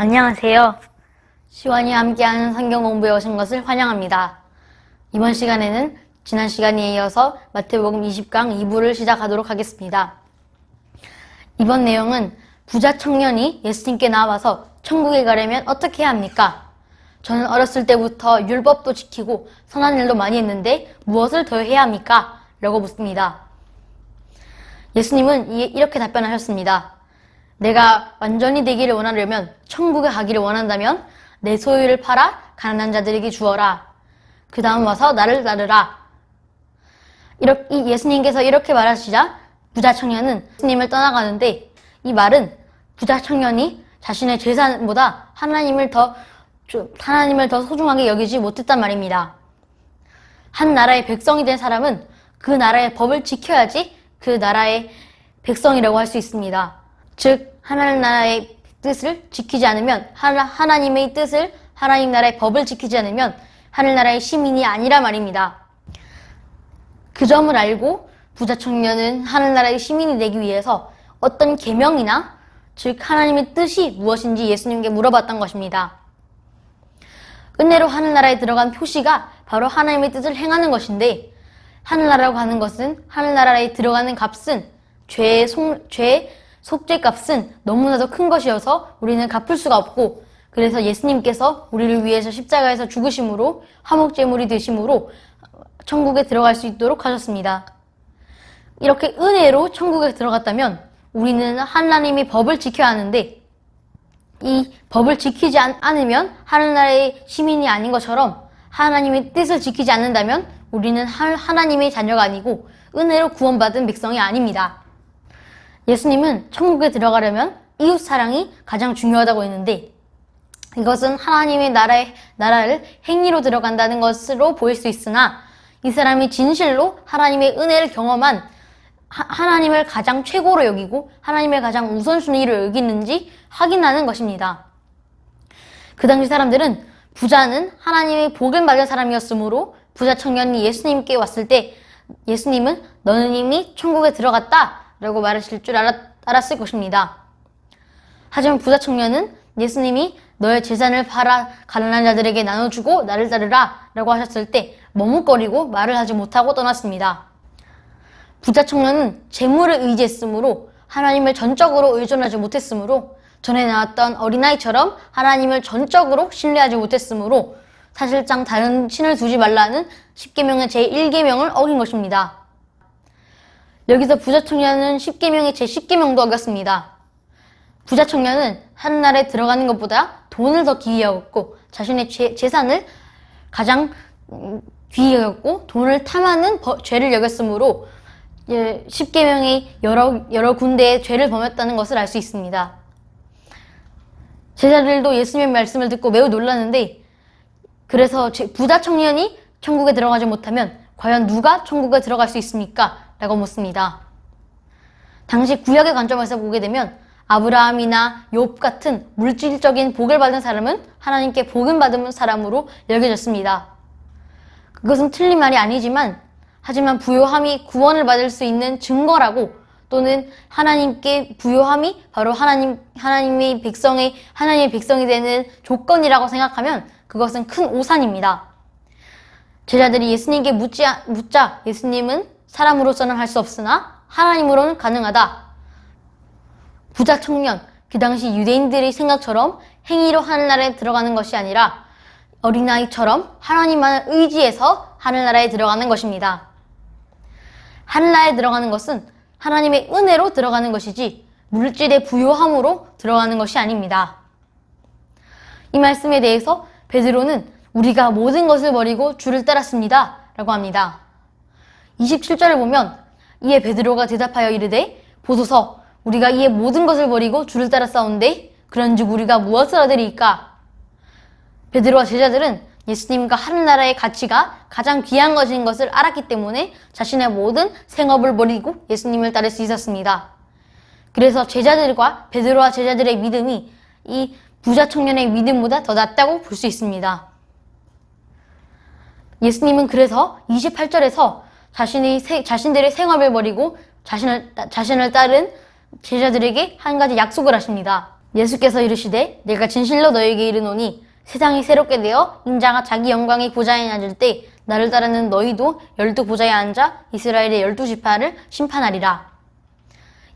안녕하세요. 시원이와 함께하는 성경 공부에 오신 것을 환영합니다. 이번 시간에는 지난 시간에 이어서 마태복음 20강 2부를 시작하도록 하겠습니다. 이번 내용은 부자 청년이 예수님께 나와서 천국에 가려면 어떻게 해야 합니까? 저는 어렸을 때부터 율법도 지키고 선한 일도 많이 했는데 무엇을 더 해야 합니까? 라고 묻습니다. 예수님은 이- 이렇게 답변하셨습니다. 내가 완전히 되기를 원하려면 천국에 가기를 원한다면 내 소유를 팔아 가난한 자들에게 주어라. 그 다음 와서 나를 따르라. 이렇게 이 예수님께서 이렇게 말하시자 부자 청년은 예수님을 떠나가는데 이 말은 부자 청년이 자신의 재산보다 하나님을 더 좀- 하나님을 더 소중하게 여기지 못했단 말입니다. 한 나라의 백성이 된 사람은 그 나라의 법을 지켜야지 그 나라의 백성이라고 할 수 있습니다. 즉, 하나님 나라의 뜻을 지키지 않으면, 하나, 하나님의 뜻을, 하나님 나라의 법을 지키지 않으면, 하늘 나라의 시민이 아니라 말입니다. 그 점을 알고 부자 청년은 하늘 나라의 시민이 되기 위해서 어떤 계명이나, 즉, 하나님의 뜻이 무엇인지 예수님께 물어봤던 것입니다. 은혜로 하늘나라에 들어간 표시가 바로 하나님의 뜻을 행하는 것인데 하늘나라로 가는 것은 하늘나라에 들어가는 값은 죄의 속, 죄의 속죄 값은 너무나도 큰 것이어서 우리는 갚을 수가 없고 그래서 예수님께서 우리를 위해서 십자가에서 죽으심으로 화목제물이 되심으로 천국에 들어갈 수 있도록 하셨습니다. 이렇게 은혜로 천국에 들어갔다면 우리는 하나님의 법을 지켜야 하는데 이 법을 지키지 않, 않으면 하늘나라의 시민이 아닌 것처럼 하나님의 뜻을 지키지 않는다면 우리는 하, 하나님의 자녀가 아니고 은혜로 구원받은 백성이 아닙니다. 예수님은 천국에 들어가려면 이웃 사랑이 가장 중요하다고 했는데 이것은 하나님의 나라의, 나라를 행위로 들어간다는 것으로 보일 수 있으나 이 사람이 진실로 하나님의 은혜를 경험한 하, 하나님을 가장 최고로 여기고 하나님의 가장 우선순위로 여기는지 확인하는 것입니다. 그 당시 사람들은 부자는 하나님의 복을 받은 사람이었으므로 부자 청년이 예수님께 왔을 때 예수님은 너는 이미 천국에 들어갔다 라고 말하실 줄 알았, 알았을 것입니다. 하지만 부자 청년은 예수님이 너의 재산을 팔아 가난한 자들에게 나눠주고 나를 따르라 라고 하셨을 때 머뭇거리고 말을 하지 못하고 떠났습니다. 부자 청년은 재물을 의지했으므로 하나님을 전적으로 의존하지 못했으므로 전에 나왔던 어린아이처럼 하나님을 전적으로 신뢰하지 못했으므로 사실상 다른 신을 두지 말라는 10계명의 제1계명을 어긴 것입니다. 여기서 부자 청년은 10계명의 제10계명도 어겼습니다. 부자 청년은 한나라에 들어가는 것보다 돈을 더 귀히 여겼고 자신의 죄- 재산을 가장 음, 귀히 여겼고 돈을 탐하는 버- 죄를 여겼으므로 예, 10계명의 여러 여러 군데의 죄를 범했다는 것을 알 수 있습니다. 제자들도 예수님의 말씀을 듣고 매우 놀랐는데 그래서 제- 부자 청년이 천국에 들어가지 못하면 과연 누가 천국에 들어갈 수 있습니까? 라고 묻습니다. 당시 구약의 관점에서 보게 되면 아브라함이나 욥 같은 물질적인 복을 받은 사람은 하나님께 복을 받은 사람으로 여겨졌습니다. 그것은 틀린 말이 아니지만 하지만 부요함이 구원을 받을 수 있는 증거라고 또는 하나님께 부요함이 바로 하나님 하나님의 백성의 하나님의 백성이 되는 조건이라고 생각하면 그것은 큰 오산입니다. 제자들이 예수님께 묻자 예수님은 사람으로서는 할 수 없으나 하나님으로는 가능하다. 부자 청년, 그 당시 유대인들의 생각처럼 행위로 하늘나라에 들어가는 것이 아니라 어린아이처럼 하나님만을 의지해서 하늘나라에 들어가는 것입니다. 하늘나라에 들어가는 것은 하나님의 은혜로 들어가는 것이지 물질의 부요함으로 들어가는 것이 아닙니다. 이 말씀에 대해서 베드로는 우리가 모든 것을 버리고 주를 따랐습니다. 라고 합니다. 27절을 보면 이에 베드로가 대답하여 이르되 보소서 우리가 이에 모든 것을 버리고 주를 따라 싸운데 그런즉 우리가 무엇을 얻으리까? 베드로와 제자들은 예수님과 하늘나라의 가치가 가장 귀한 것인 것을 알았기 때문에 자신의 모든 생업을 버리고 예수님을 따를 수 있었습니다. 그래서 제자들과 베드로와 제자들의 믿음이 이 부자 청년의 믿음보다 더 낫다고 볼 수 있습니다. 예수님은 그래서 28절에서 자신의 세- 자신들의 생업을 버리고 자신을 따- 자신을 따른 제자들에게 한 가지 약속을 하십니다. 예수께서 이르시되 내가 진실로 너에게 이르노니 세상이 새롭게 되어 인자가 자기 영광의 보좌에 앉을 때 나를 따르는 너희도 열두 보좌에 앉아 이스라엘의 열두 지파를 심판하리라.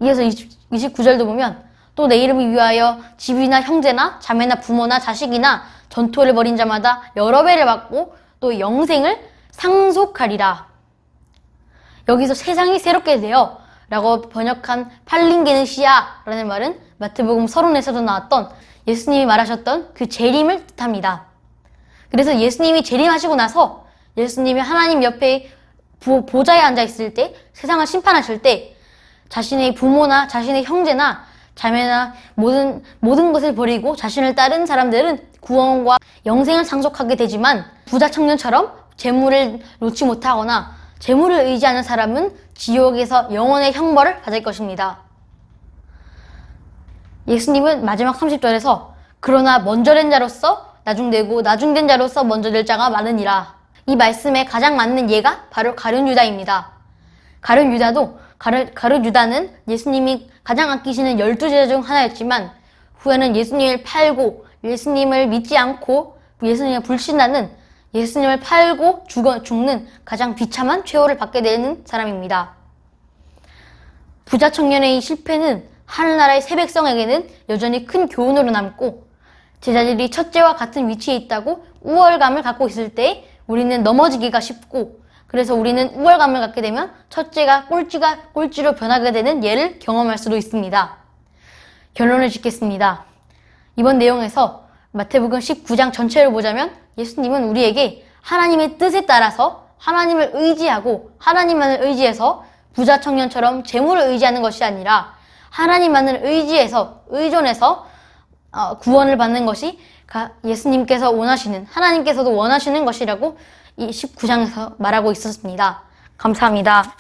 이어서 20, 29절도 보면 또 내 이름을 위하여 집이나 형제나 자매나 부모나 자식이나 전투를 벌인 자마다 여러 배를 받고 또 영생을 상속하리라. 여기서 세상이 새롭게 되어 라고 번역한 팔린게느시아라는 말은 마태복음 서론에서도 나왔던 예수님이 말하셨던 그 재림을 뜻합니다. 그래서 예수님이 재림하시고 나서 예수님이 하나님 옆에 보- 보좌에 앉아 있을 때 세상을 심판하실 때 자신의 부모나 자신의 형제나 자매나 모든 모든 것을 버리고 자신을 따른 사람들은 구원과 영생을 상속하게 되지만 부자 청년처럼 재물을 놓지 못하거나 재물을 의지하는 사람은 지옥에서 영원의 형벌을 받을 것입니다. 예수님은 마지막 30절에서 그러나 먼저 된 자로서 나중되고 나중된 자로서 먼저 될 자가 많으니라. 이 말씀에 가장 맞는 예가 바로 가룟 유다입니다. 가룟 유다도 가룟, 가룟 유다는 예수님이 가장 아끼시는 열두 제자 중 하나였지만 후에는 예수님을 팔고 예수님을 믿지 않고 예수님을 불신하는 예수님을 팔고 죽어, 죽는 가장 비참한 최후를 받게 되는 사람입니다. 부자 청년의 이 실패는 하늘나라의 새 백성에게는 여전히 큰 교훈으로 남고 제자들이 첫째와 같은 위치에 있다고 우월감을 갖고 있을 때 우리는 넘어지기가 쉽고 그래서 우리는 우월감을 갖게 되면 첫째가 꼴찌가 꼴찌로 변하게 되는 예를 경험할 수도 있습니다. 결론을 짓겠습니다. 이번 내용에서 마태복음 19장 전체를 보자면 예수님은 우리에게 하나님의 뜻에 따라서 하나님을 의지하고 하나님만을 의지해서 부자 청년처럼 재물을 의지하는 것이 아니라 하나님만을 의지해서 의존해서 어, 구원을 받는 것이 가- 예수님께서 원하시는 하나님께서도 원하시는 것이라고 이 19장에서 말하고 있었습니다. 감사합니다.